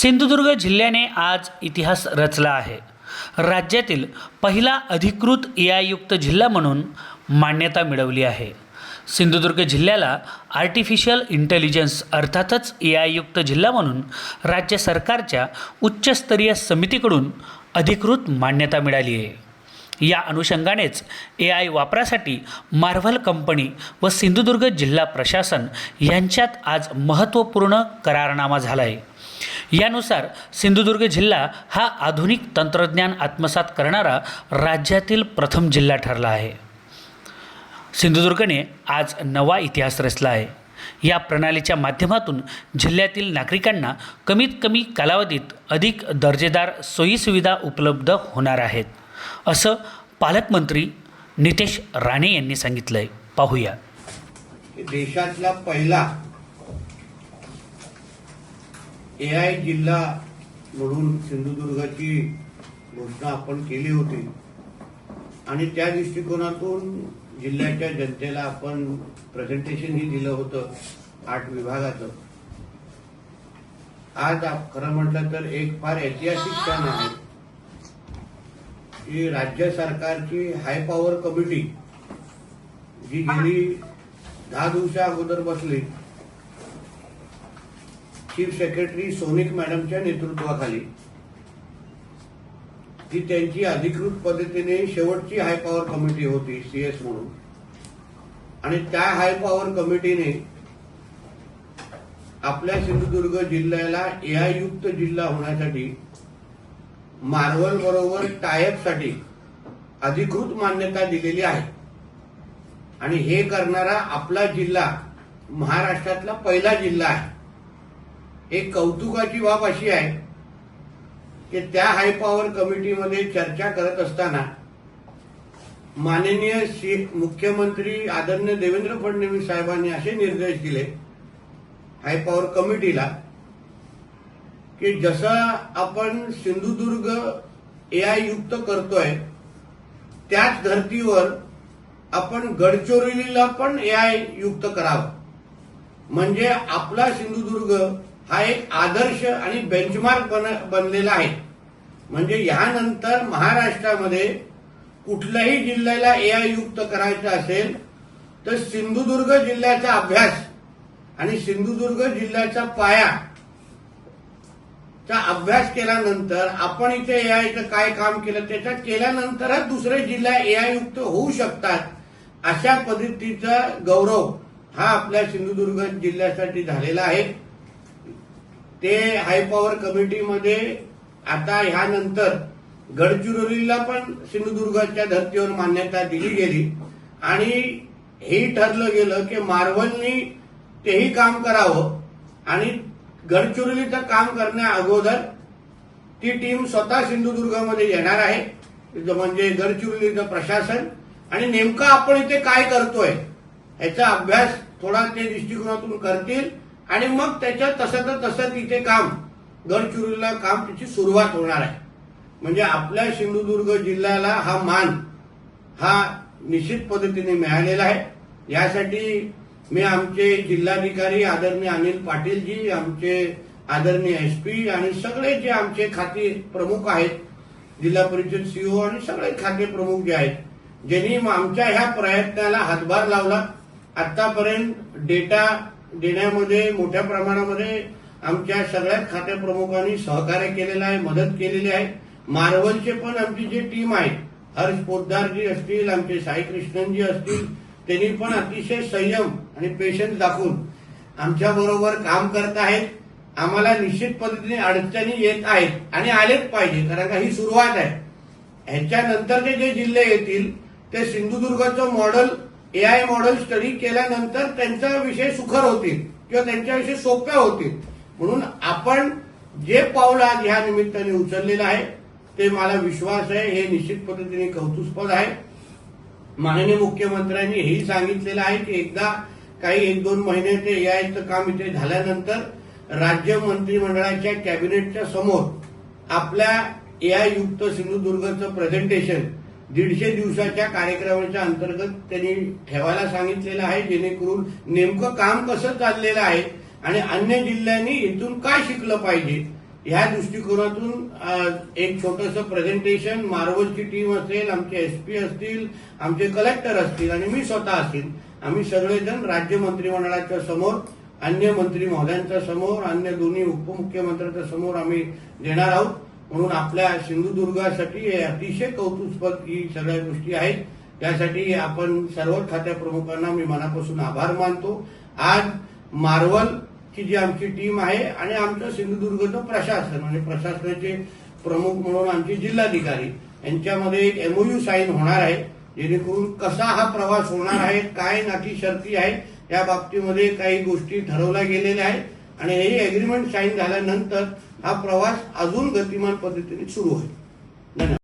सिंधुदुर्ग जिल्ह्याने आज इतिहास रचला आहे. राज्यातील पहिला अधिकृत ए जिल्हा म्हणून मान्यता मिळवली आहे. सिंधुदुर्ग जिल्ह्याला आर्टिफिशियल इंटेलिजन्स अर्थातच ए जिल्हा म्हणून राज्य सरकारच्या उच्चस्तरीय समितीकडून अधिकृत मान्यता मिळाली आहे. या अनुषंगानेच ए आय वापरासाठी मार्व्हल कंपनी व सिंधुदुर्ग जिल्हा प्रशासन यांच्यात आज महत्त्वपूर्ण करारनामा झाला आहे. यानुसार सिंधुदुर्ग जिल्हा हा आधुनिक तंत्रज्ञान आत्मसात करणारा राज्यातील प्रथम जिल्हा ठरला आहे. सिंधुदुर्गने आज नवा इतिहास रचला आहे. या प्रणालीच्या माध्यमातून जिल्ह्यातील नागरिकांना कमीत कमी कालावधीत अधिक दर्जेदार सोयीसुविधा उपलब्ध होणार आहेत असं पालकमंत्री नितेश राणे यांनी सांगितलं आहे पाहूया. देशातला पहिला ए आय जिल्हा म्हणून सिंधुदुर्गाची घोषणा आपण केली होती. आणि त्या दृष्टिकोनातून जिल्ह्याच्या जनतेला आपण प्रेझेंटेशनही दिलं होतं आठ विभागाचं. आज खरं म्हटलं तर एक फार ऐतिहासिक क्षण आहे. की राज्य सरकारची हाय पॉवर कमिटी जी गेली दहा दिवसा अगोदर बसली चीफ सेक्रेटरी सोनिक मॅडमच्या नेतृत्वाखाली ती त्यांची अधिकृत पद्धतीने शेवटची हाय पॉवर कमिटी होती सीएस म्हणून. आणि त्या हाय पॉवर कमिटीने आपल्या सिंधुदुर्ग जिल्ह्याला एआय युक्त जिल्हा होण्यासाठी मार्वल बरोबर टायपसाठी अधिकृत मान्यता दिलेली आहे. आणि हे करणारा आपला जिल्हा महाराष्ट्रातला पहिला जिल्हा आहे. एक कौतुकाची बाब अशी आहे की त्या हाय पॉवर कमिटीमध्ये चर्चा करत असताना माननीय श्री मुख्यमंत्री आदरणीय देवेंद्र फडणवीस साहेबांनी असे निर्देश दिले हाय पॉवर कमिटीला की जसं आपण सिंधुदुर्ग एआय युक्त करतोय त्याच धर्तीवर आपण गडचिरोलीला पण एआय युक्त करावं. म्हणजे आपला सिंधुदुर्ग हा एक आदर्श आणि बेंचमार्क बन बनलेला आहे. म्हणजे यानंतर महाराष्ट्रामध्ये कुठल्याही जिल्ह्याला एआय युक्त करायचं असेल तर सिंधुदुर्ग जिल्ह्याचा अभ्यास आणि सिंधुदुर्ग जिल्ह्याचा पाया चा अभ्यास केल्यानंतर आपण इथे एआयचं काय काम केलं त्याच्यात केल्यानंतरच दुसरे जिल्हा एआय युक्त होऊ शकतात अशा पद्धतीचा गौरव हा आपल्या सिंधुदुर्ग जिल्ह्यासाठी झालेला आहे. ते हाय पॉवर कमिटीमध्ये आता ह्यानंतर गडचिरोलीला पण सिंधुदुर्गाच्या धर्तीवर मान्यता दिली गेली. आणि हेही ठरलं गेलं की मार्वलनी तेही काम करावं. आणि गडचिरोलीचं काम करण्या अगोदर ती टीम स्वतः सिंधुदुर्गामध्ये येणार आहे. म्हणजे गडचिरोलीचं प्रशासन. आणि नेमकं आपण इथे काय करतोय ह्याचा अभ्यास थोडा ते दृष्टिकोनातून करतील. आणि मग त्याच्या तसं तर तसं तिथे काम गडचिरोलीला काम त्याची सुरुवात होणार आहे. म्हणजे आपल्या सिंधुदुर्ग जिल्ह्याला हा मान हा निश्चित पद्धतीने मिळालेला आहे. यासाठी मी आमचे जिल्हाधिकारी आदरणीय अनिल पाटीलजी आमचे आदरणीय एसपी आणि सगळे जे आमचे खाते प्रमुख आहेत जिल्हा परिषद सीओ आणि सगळे खाते प्रमुख जे आहेत ज्यांनी आमच्या ह्या प्रयत्नाला हातभार लावला. आतापर्यंत डेटा देण्यामध्ये मोठ्या प्रमाणामध्ये आमच्या सगळ्याच खात्याप्रमुखांनी प्रमुखांनी सहकार्य केलेलं आहे मदत केलेली आहे. मार्वलचे पण आमची जी टीम आहे हर्ष पोद्दारजी असतील आमचे साई कृष्णनजी असतील त्यांनी पण अतिशय संयम आणि पेशन्स दाखवून आमच्या बरोबर काम करत आहेत. आम्हाला निश्चित पद्धतीने अडचणी येत आहेत आणि आलेच पाहिजे कारण का ही सुरुवात आहे. ह्याच्यानंतरचे जे जिल्हे येतील ते सिंधुदुर्गचं मॉडेल एआय मॉडेल स्टडी केल्यानंतर त्यांचा विषय सुखर होतील किंवा त्यांच्याविषयी सोप्या होतील. म्हणून आपण जे पाऊल आज ह्या निमित्ताने उचललेलं आहे ते मला विश्वास आहे हे निश्चित पद्धतीने कौतुकस्पद आहे. माननीय मुख्यमंत्र्यांनी हेही सांगितलेलं आहे की एकदा काही एक दोन महिने ते एआयचं काम इथे झाल्यानंतर राज्य मंत्रिमंडळाच्या कॅबिनेटच्या समोर आपल्या एआय युक्त सिंधुदुर्गचं प्रेझेंटेशन दीडशे दिवसाच्या कार्यक्रमाच्या अंतर्गत त्यांनी ठेवायला सांगितलेलं आहे जेणेकरून नेमकं काम कसं चाललेलं आहे आणि अन्य जिल्ह्यांनी इथून काय शिकलं पाहिजे ह्या दृष्टिकोनातून एक छोटंसं प्रेझेंटेशन मार्वलची टीम असेल आमचे एसपी असतील आमचे कलेक्टर असतील आणि मी स्वतः असेल आम्ही सगळेजण राज्य मंत्रिमंडळाच्या समोर अन्य मंत्री महोदयांच्या समोर अन्य दोन्ही उपमुख्यमंत्र्यांच्या समोर आम्ही देणार आहोत. म्हणून आपल्या सिंधुदुर्गासाठी अतिशय कौतुकस्पद ही सगळ्या गोष्टी आहेत. त्यासाठी आपण सर्व खात्या प्रमुखांना मी मनापासून आभार मानतो. आज मार्वल ची जी आमची टीम आहे आणि आमचं सिंधुदुर्गचं प्रशासन आणि प्रशासनाचे प्रमुख म्हणून आमचे जिल्हाधिकारी यांच्यामध्ये एक एमओयू साईन होणार आहे. जेणेकरून कसा हा प्रवास होणार आहे काय नाकी शर्ती आहे या बाबतीमध्ये काही गोष्टी ठरवल्या गेलेल्या आहेत. आणि हे ॲग्रीमेंट साईन झाल्यानंतर हा प्रवास अजून गतिमान पद्धतीने सुरू होईल. धन्यवाद.